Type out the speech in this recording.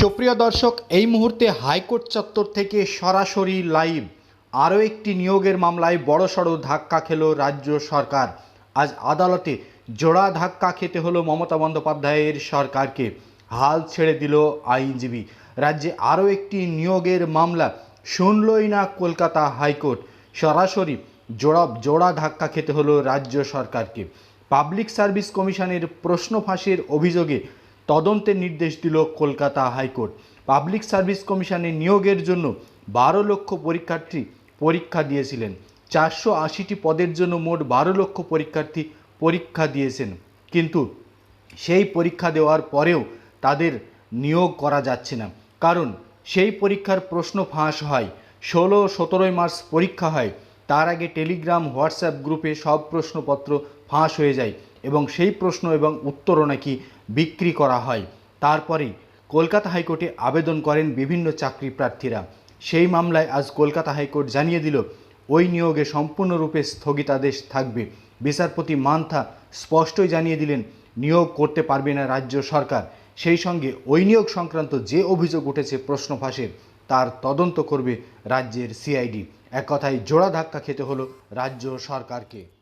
সুপ্রিয় দর্শক, এই মুহূর্তে হাইকোর্ট চত্বর থেকে সরাসরি লাইভ। আরও একটি নিয়োগের মামলায় বড়সড় ধাক্কা খেল রাজ্য সরকার। আজ আদালতে জোড়া ধাক্কা খেতে হলো মমতা বন্দ্যোপাধ্যায়ের সরকারকে। হাল ছেড়ে দিল আইনজীবী। রাজ্যে আরও একটি নিয়োগের মামলা। শুনলই না কলকাতা হাইকোর্ট। সরাসরি জোড়া জোড়া ধাক্কা খেতে হলো রাজ্য সরকারকে। পাবলিক সার্ভিস কমিশনের প্রশ্ন ফাঁসের অভিযোগে তদন্তের নির্দেশ দিল কলকাতা হাইকোর্ট। পাবলিক সার্ভিস কমিশনে নিয়োগের জন্য বারো লক্ষ পরীক্ষার্থী পরীক্ষা দিয়েছিলেন। চারশো আশিটি পদের জন্য মোট বারো লক্ষ পরীক্ষার্থী পরীক্ষা দিয়েছেন। কিন্তু সেই পরীক্ষা দেওয়ার পরেও তাদের নিয়োগ করা যাচ্ছে না। কারণ সেই পরীক্ষার প্রশ্ন ফাঁস হয়। ষোলো, সতেরোই মার্চ পরীক্ষা হয়। তার আগে টেলিগ্রাম, হোয়াটসঅ্যাপ গ্রুপে সব প্রশ্নপত্র ফাঁস হয়ে যায়। এবং সেই প্রশ্ন এবং উত্তরও নাকি বিক্রি করা হয়। তারপরেই কলকাতা হাইকোর্টে আবেদন করেন বিভিন্ন চাকরি প্রার্থীরা। সেই মামলায় আজ কলকাতা হাইকোর্ট জানিয়ে দিল, ওই নিয়োগে সম্পূর্ণরূপে স্থগিতাদেশ থাকবে। বিচারপতি মান্থা স্পষ্টই জানিয়ে দিলেন, নিয়োগ করতে পারবে না রাজ্য সরকার। সেই সঙ্গে ওই নিয়োগ সংক্রান্ত যে অভিযোগ উঠেছে প্রশ্ন ফাঁসের তার তদন্ত করবে রাজ্যের সিআইডি। এক কথায় জোড়া ধাক্কা খেতে হলো রাজ্য সরকারকে।